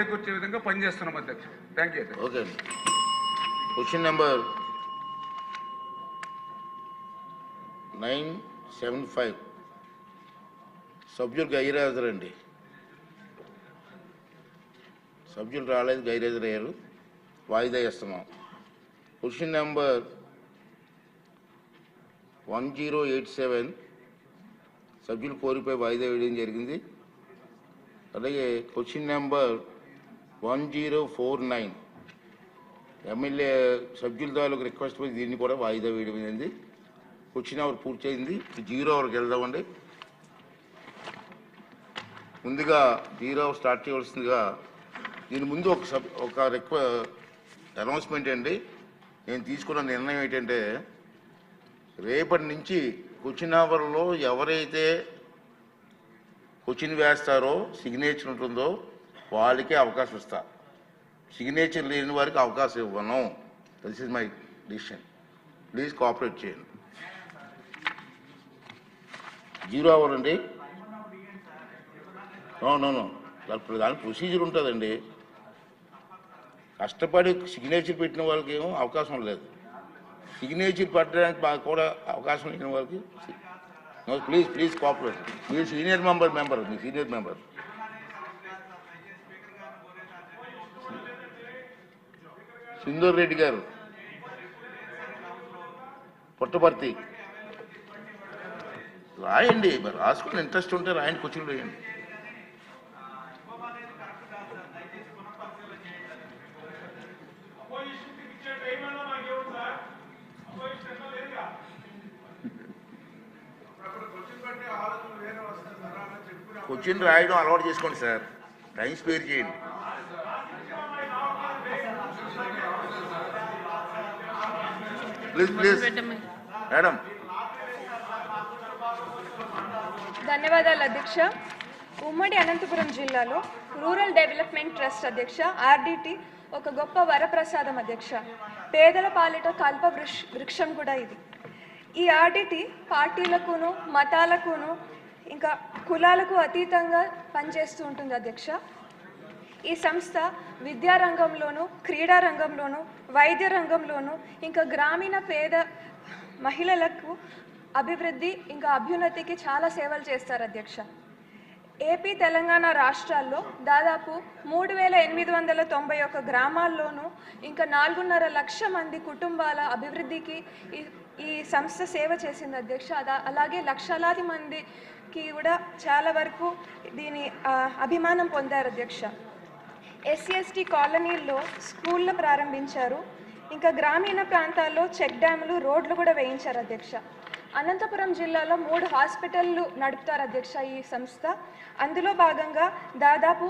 చేకూర్చే విధంగా పనిచేస్తున్నాం అధ్యక్షుడు థ్యాంక్ యూ ఓకే అండి question number nine seven five సభ్యులు గైరాజరండి. సభ్యులు రాలేదు గైరాజరయ్యారు. వాయిదా ఇస్తున్నాం question number one zero eight seven సభ్యులు కోరిపై వాయిదా వేయడం జరిగింది. అలాగే question number one zero four nine MLA సభ్యుల తాలూకు రిక్వెస్ట్ పోయి దీన్ని కూడా వాయిదా వేయడం వచ్చిన క్వశ్చన్ అవర్ పూర్తయింది జీరో అవర్కి వెళ్దామండి. ముందుగా జీరో అవర్ స్టార్ట్ చేయవలసిందిగా దీని ముందు ఒక సబ్ ఒక రిక్వ అనౌన్స్మెంట్ అండి నేను తీసుకున్న నిర్ణయం ఏంటంటే రేపటి నుంచి క్వశ్చన్ అవర్లో ఎవరైతే క్వశ్చన్ వేస్తారో సిగ్నేచర్ ఉంటుందో వాళ్ళకే అవకాశం ఇస్తా. సిగ్నేచర్ లేని వారికి అవకాశం ఇవ్వను. This is my decision please cooperate చేయండి. జీరో అవర్ అండి నో నో దాని ప్రొసీజర్ ఉంటుందండి. కష్టపడి సిగ్నేచర్ పెట్టిన వాళ్ళకి ఏమో అవకాశం లేదు. సిగ్నేచర్ పెట్టడానికి మాకు కూడా అవకాశం లేని వాళ్ళకి ప్లీజ్ ప్లీజ్ కోఆపరేట్ మీరు సీనియర్ మెంబర్ మెంబర్ మీ సీనియర్ మెంబర్ సింధూర్ రెడ్డి గారు. పుట్టపర్తి. రాయండి మరి రాసుకుని ఇంట్రెస్ట్ ఉంటే రాయండి కూర్చుని రాయండి క్వశ్చన్ రాయడం అలవాటు చేసుకోండి సార్. టైం స్పేర్ చేయండి. ప్లీజ్ ప్లీజ్ మేడం ధన్యవాదాలు అధ్యక్ష. ఉమ్మడి అనంతపురం జిల్లాలో రూరల్ డెవలప్మెంట్ ట్రస్ట్ అధ్యక్ష ఆర్డిటి ఒక గొప్ప వరప్రసాదం అధ్యక్ష. పేదల పాలిట కల్ప వృక్ష వృక్షం కూడా ఇది. ఈ ఆర్డిటి పార్టీలకును మతాలకును ఇంకా కులాలకు అతీతంగా పనిచేస్తూ ఉంటుంది అధ్యక్ష. ఈ సంస్థ విద్యారంగంలోను క్రీడా రంగంలోను వైద్య రంగంలోను ఇంకా గ్రామీణ పేద మహిళలకు అభివృద్ధి ఇంకా అభ్యున్నతికి చాలా సేవలు చేస్తారు అధ్యక్ష. ఏపీ తెలంగాణ రాష్ట్రాల్లో దాదాపు మూడు వేల ఎనిమిది వందల తొంభై ఒక్క గ్రామాల్లోనూ ఇంకా నాలుగున్నర లక్ష మంది కుటుంబాల అభివృద్ధికి ఈ ఈ సంస్థ సేవ చేసింది అధ్యక్ష. అలాగే లక్షలాది మందికి కూడా చాలా వరకు దీని అభిమానం పొందారు అధ్యక్ష. ఎస్సీ ఎస్టీ కాలనీల్లో స్కూళ్ళు ప్రారంభించారు. ఇంకా గ్రామీణ ప్రాంతాల్లో చెక్ డ్యాములు రోడ్లు కూడా వేయించారు అధ్యక్ష. అనంతపురం జిల్లాలో మూడు హాస్పిటళ్ళు నడుపుతారు అధ్యక్ష ఈ సంస్థ. అందులో భాగంగా దాదాపు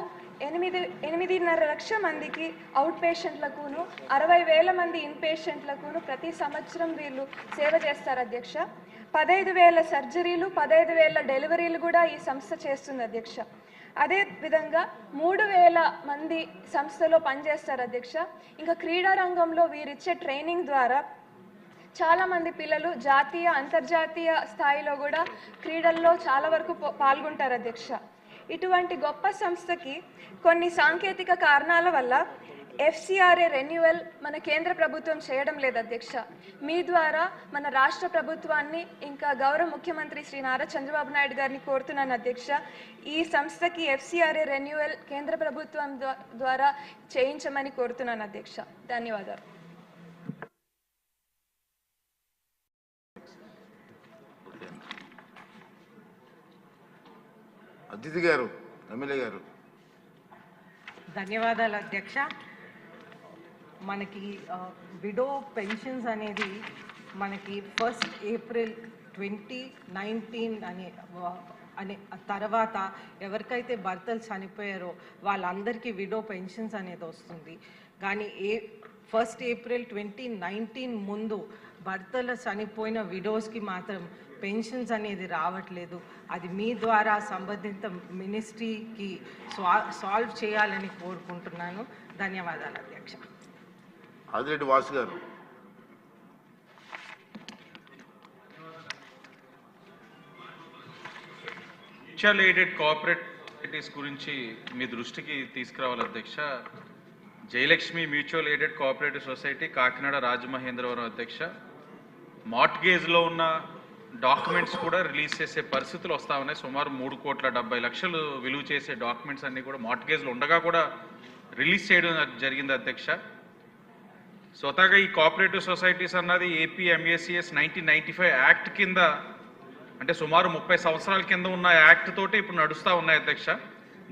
ఎనిమిది ఎనిమిదిన్నర లక్ష మందికి అవుట్ పేషెంట్లకును అరవై వేల మంది ఇన్ పేషెంట్లకును ప్రతి సంవత్సరం వీళ్ళు సేవ చేస్తారు అధ్యక్ష. పదహైదు వేల సర్జరీలు పదహైదు వేల డెలివరీలు కూడా ఈ సంస్థ చేస్తుంది అధ్యక్ష. అదే విధంగా మూడు వేల మంది సంస్థలో పనిచేస్తారు అధ్యక్ష. ఇంకా క్రీడా రంగంలో వీరిచ్చే ట్రైనింగ్ ద్వారా చాలామంది పిల్లలు జాతీయ అంతర్జాతీయ స్థాయిలో కూడా క్రీడల్లో చాలా వరకు పాల్గొంటారు అధ్యక్ష. ఇటువంటి గొప్ప సంస్థకి కొన్ని సాంకేతిక కారణాల వల్ల ఎఫ్సిఆర్ఏ రెన్యువల్ మన కేంద్ర ప్రభుత్వం చేయడం లేదు అధ్యక్ష. మీ ద్వారా మన రాష్ట్ర ప్రభుత్వాన్ని ఇంకా గౌరవ ముఖ్యమంత్రి శ్రీ నారా చంద్రబాబు నాయుడు గారిని కోరుతున్నాను అధ్యక్ష. ఈ సంస్థకి ఎఫ్సిఆర్ఏ రెన్యువల్ కేంద్ర ప్రభుత్వం ద్వా- ద్వారా చేయించమని కోరుతున్నాను అధ్యక్ష. ధన్యవాదాలు. అతిథి గారు ఎమ్మెల్యే గారు. ధన్యవాదాలు అధ్యక్ష. మనకి విడో పెన్షన్స్ అనేది మనకి ఫస్ట్ ఏప్రిల్ ట్వంటీ నైన్టీన్ అనే అనే తర్వాత ఎవరికైతే భర్తలు చనిపోయారో వాళ్ళందరికీ విడో పెన్షన్స్ అనేది వస్తుంది. కానీ a first April twenty nineteen ముందు భర్తలు చనిపోయిన విడోస్కి మాత్రం పెన్షన్స్ అనేది రావట్లేదు. అది మీ ద్వారా సంబంధిత మినిస్ట్రీకి సాల్వ్ చేయాలని కోరుకుంటున్నాను. ధన్యవాదాలు అధ్యక్ష. ఆదిరెడ్డి వాసు గారు. మ్యూచువల్ ఎయిడెడ్ కోఆపరేటివ్స్ గురించి మీ దృష్టికి తీసుకురావాలి అధ్యక్ష. Jayalakshmi mutual aided cooperative society Kakinada Rajamahendravaram అధ్యక్ష. మార్ట్గేజ్లో ఉన్న డాక్యుమెంట్స్ కూడా రిలీజ్ చేసే పరిస్థితులు వస్తా ఉన్నాయి. సుమారు మూడు కోట్ల డెబ్బై లక్షలు విలువ చేసే డాక్యుమెంట్స్ అన్నీ కూడా మార్ట్గేజ్లు ఉండగా కూడా రిలీజ్ చేయడం జరిగింది అధ్యక్ష. స్వతహాగా ఈ కోఆపరేటివ్ సొసైటీస్ అన్నది AP MACS nineteen ninety five act కింద అంటే సుమారు ముప్పై సంవత్సరాల కింద ఉన్న యాక్ట్ తోటి ఇప్పుడు నడుస్తూ ఉన్నాయి అధ్యక్ష.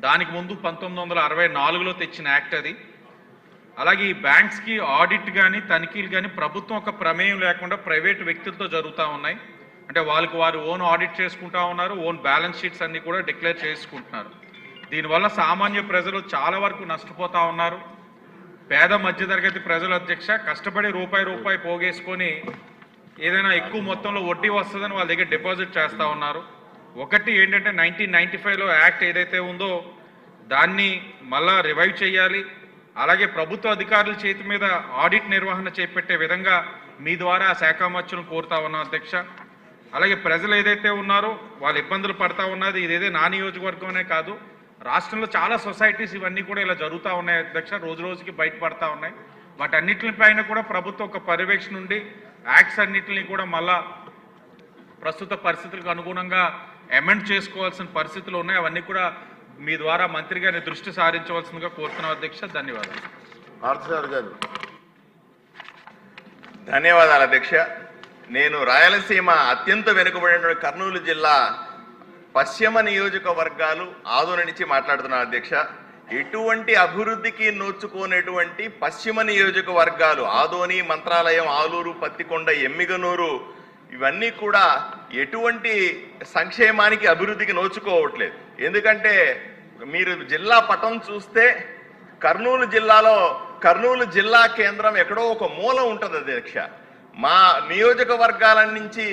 దానికి ముందు పంతొమ్మిది వందల అరవై నాలుగులో తెచ్చిన యాక్ట్ అది. అలాగే ఈ బ్యాంక్స్కి ఆడిట్ కానీ తనిఖీలు కానీ ప్రభుత్వం ఒక ప్రమేయం లేకుండా ప్రైవేట్ వ్యక్తులతో జరుగుతూ ఉన్నాయి. అంటే వాళ్ళకి వారు ఓన్ ఆడిట్ చేసుకుంటా ఉన్నారు ఓన్ బ్యాలెన్స్ షీట్స్ అన్ని కూడా డిక్లేర్ చేసుకుంటున్నారు. దీనివల్ల సామాన్య ప్రజలు చాలా వరకు నష్టపోతా ఉన్నారు. పేద మధ్యతరగతి ప్రజల అధ్యక్ష కష్టపడి రూపాయి రూపాయి పోగేసుకొని ఏదైనా ఎక్కువ మొత్తంలో వడ్డీ వస్తుందని వాళ్ళ దగ్గర డిపాజిట్ చేస్తూ ఉన్నారు. ఒకటి ఏంటంటే నైన్టీన్ నైన్టీ ఫైవ్లో యాక్ట్ ఏదైతే ఉందో దాన్ని మళ్ళా రివైవ్ చేయాలి. అలాగే ప్రభుత్వ అధికారుల చేతి మీద ఆడిట్ నిర్వహణ చేపట్టే విధంగా మీ ద్వారా ఆ శాఖ మచ్చులను కోరుతా ఉన్నాం అధ్యక్ష. అలాగే ప్రజలు ఏదైతే ఉన్నారో వాళ్ళు ఇబ్బందులు పడతా ఉన్నది ఇదేదే నా నియోజకవర్గమే కాదు. రాష్ట్రంలో చాలా సొసైటీస్ ఇవన్నీ కూడా ఇలా జరుగుతూ ఉన్నాయి అధ్యక్ష. రోజు రోజుకి బయటపడతా ఉన్నాయి. వాటన్నిటిపైన కూడా ప్రభుత్వం ఒక పర్యవేక్షణ నుండి యాక్ట్స్ అన్నిటిని కూడా మళ్ళా ప్రస్తుత పరిస్థితులకు అనుగుణంగా అమెండ్ చేసుకోవాల్సిన పరిస్థితులు ఉన్నాయి. అవన్నీ కూడా మీ ద్వారా మంత్రి గారిని దృష్టి సారించవలసిందిగా కోరుతున్నాం అధ్యక్ష. ధన్యవాదాలు. గారు. ధన్యవాదాలు అధ్యక్ష. నేను రాయలసీమ అత్యంత వెనుకబడినటువంటి కర్నూలు జిల్లా పశ్చిమ నియోజకవర్గాలు ఆదోని నుంచి మాట్లాడుతున్నాను అధ్యక్ష. ఎటువంటి అభివృద్ధికి నోచుకోనటువంటి పశ్చిమ నియోజకవర్గాలు ఆదోని మంత్రాలయం ఆలూరు పత్తికొండ ఎమ్మిగనూరు ఇవన్నీ కూడా ఎటువంటి సంక్షేమానికి అభివృద్ధికి నోచుకోవట్లేదు. ఎందుకంటే మీరు జిల్లా పటం చూస్తే కర్నూలు జిల్లాలో కర్నూలు జిల్లా కేంద్రం ఎక్కడో ఒక మూల ఉంటుంది అధ్యక్ష. మా నియోజకవర్గాల నుంచి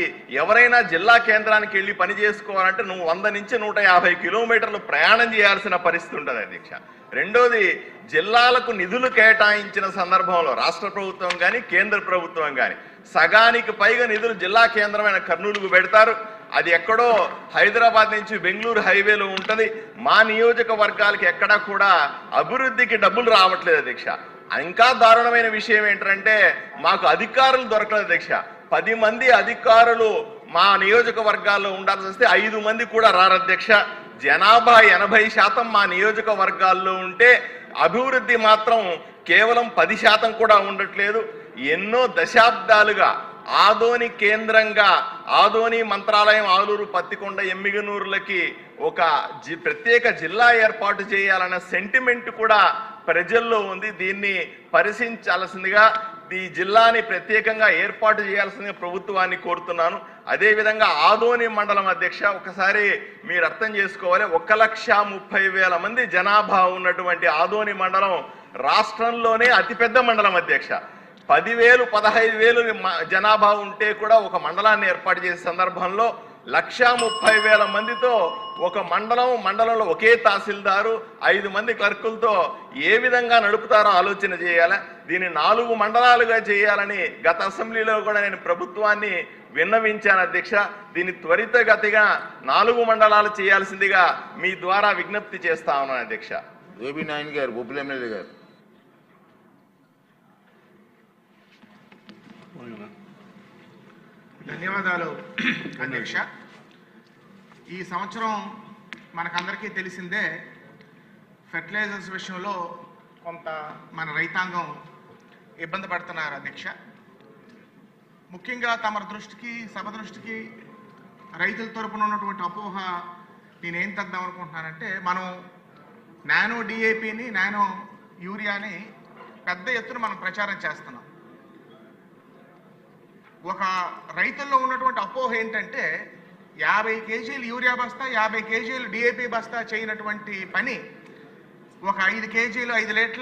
ఎవరైనా జిల్లా కేంద్రానికి వెళ్ళి పని చేసుకోవాలంటే నువ్వు వంద నుంచి నూట యాభై కిలోమీటర్లు ప్రయాణం చేయాల్సిన పరిస్థితి ఉంటుంది అధ్యక్ష. రెండోది జిల్లాలకు నిధులు కేటాయించిన సందర్భంలో రాష్ట్ర ప్రభుత్వం కానీ కేంద్ర ప్రభుత్వం కానీ సగానికి పైగా నిధులు జిల్లా కేంద్రమైన కర్నూలుకు పెడతారు. అది ఎక్కడో హైదరాబాద్ నుంచి బెంగళూరు హైవేలో ఉంటుంది. మా నియోజకవర్గాలకి ఎక్కడా కూడా అభివృద్ధికి డబ్బులు రావట్లేదు అధ్యక్ష. ఇంకా దారుణమైన విషయం ఏంటంటే మాకు అధికారులు దొరకలేదు అధ్యక్ష పది మంది అధికారులు మా నియోజకవర్గాల్లో ఉండాల్సి వస్తే ఐదు మంది కూడా రారధ్యక్ష జనాభా ఎనభై శాతం మా నియోజకవర్గాల్లో ఉంటే అభివృద్ధి మాత్రం కేవలం పది శాతం కూడా ఉండట్లేదు. ఎన్నో దశాబ్దాలుగా ఆదోని కేంద్రంగా ఆదోని మంత్రాలయం ఆలూరు పత్తికొండ ఎమ్మిగనూరులకి ఒక జి ప్రత్యేక జిల్లా ఏర్పాటు చేయాలన్న సెంటిమెంట్ కూడా ప్రజల్లో ఉంది. దీన్ని పరిశీలించాల్సిందిగా ఈ జిల్లాని ప్రత్యేకంగా ఏర్పాటు చేయాల్సిందిగా ప్రభుత్వాన్ని కోరుతున్నాను. అదేవిధంగా ఆదోని మండలం అధ్యక్ష ఒకసారి మీరు అర్థం చేసుకోవాలి. ఒక లక్ష ముప్పై వేల మంది జనాభా ఉన్నటువంటి ఆదోని మండలం రాష్ట్రంలోనే అతిపెద్ద మండలం అధ్యక్ష. పదివేలు పదహైదు వేలు జనాభా ఉంటే కూడా ఒక మండలాన్ని ఏర్పాటు చేసే సందర్భంలో లక్షా ముప్పై వేల మందితో ఒక మండలం మండలంలో ఒకే తహసీల్దారు ఐదు మంది క్లర్కులతో ఏ విధంగా నడుపుతారో ఆలోచన చేయాలి? దీన్ని నాలుగు మండలాలుగా చేయాలని గత అసెంబ్లీలో కూడా నేను ప్రభుత్వాన్ని విన్నవించాను అధ్యక్ష. దీన్ని త్వరితగతిగా నాలుగు మండలాలు చేయాల్సిందిగా మీ ద్వారా విజ్ఞప్తి చేస్తా ఉన్నాను అధ్యక్ష. నాయన్ గారు బొబ్బుల ఎమ్మెల్యే గారు. ధన్యవాదాలు అధ్యక్ష. ఈ సంవత్సరం మనకందరికీ తెలిసిందే ఫెర్టిలైజర్స్ విషయంలో కొంత మన రైతాంగం ఇబ్బంది పడుతున్నారు అధ్యక్ష. ముఖ్యంగా తమ దృష్టికి సభ దృష్టికి రైతుల తరపున ఉన్నటువంటి అపోహ నేనేం తెద్దాం అనుకుంటున్నానంటే మనం నానో డిఏపిని నానో యూరియాని పెద్ద ఎత్తున మనం ప్రచారం చేస్తున్నాం. ఒక రైతుల్లో ఉన్నటువంటి అపోహ ఏంటంటే యాభై కేజీలు యూరియా బస్తా యాభై కేజీలు డిఏపి బస్తా చేయనటువంటి పని ఒక ఐదు కేజీలు ఐదు లీటర్లు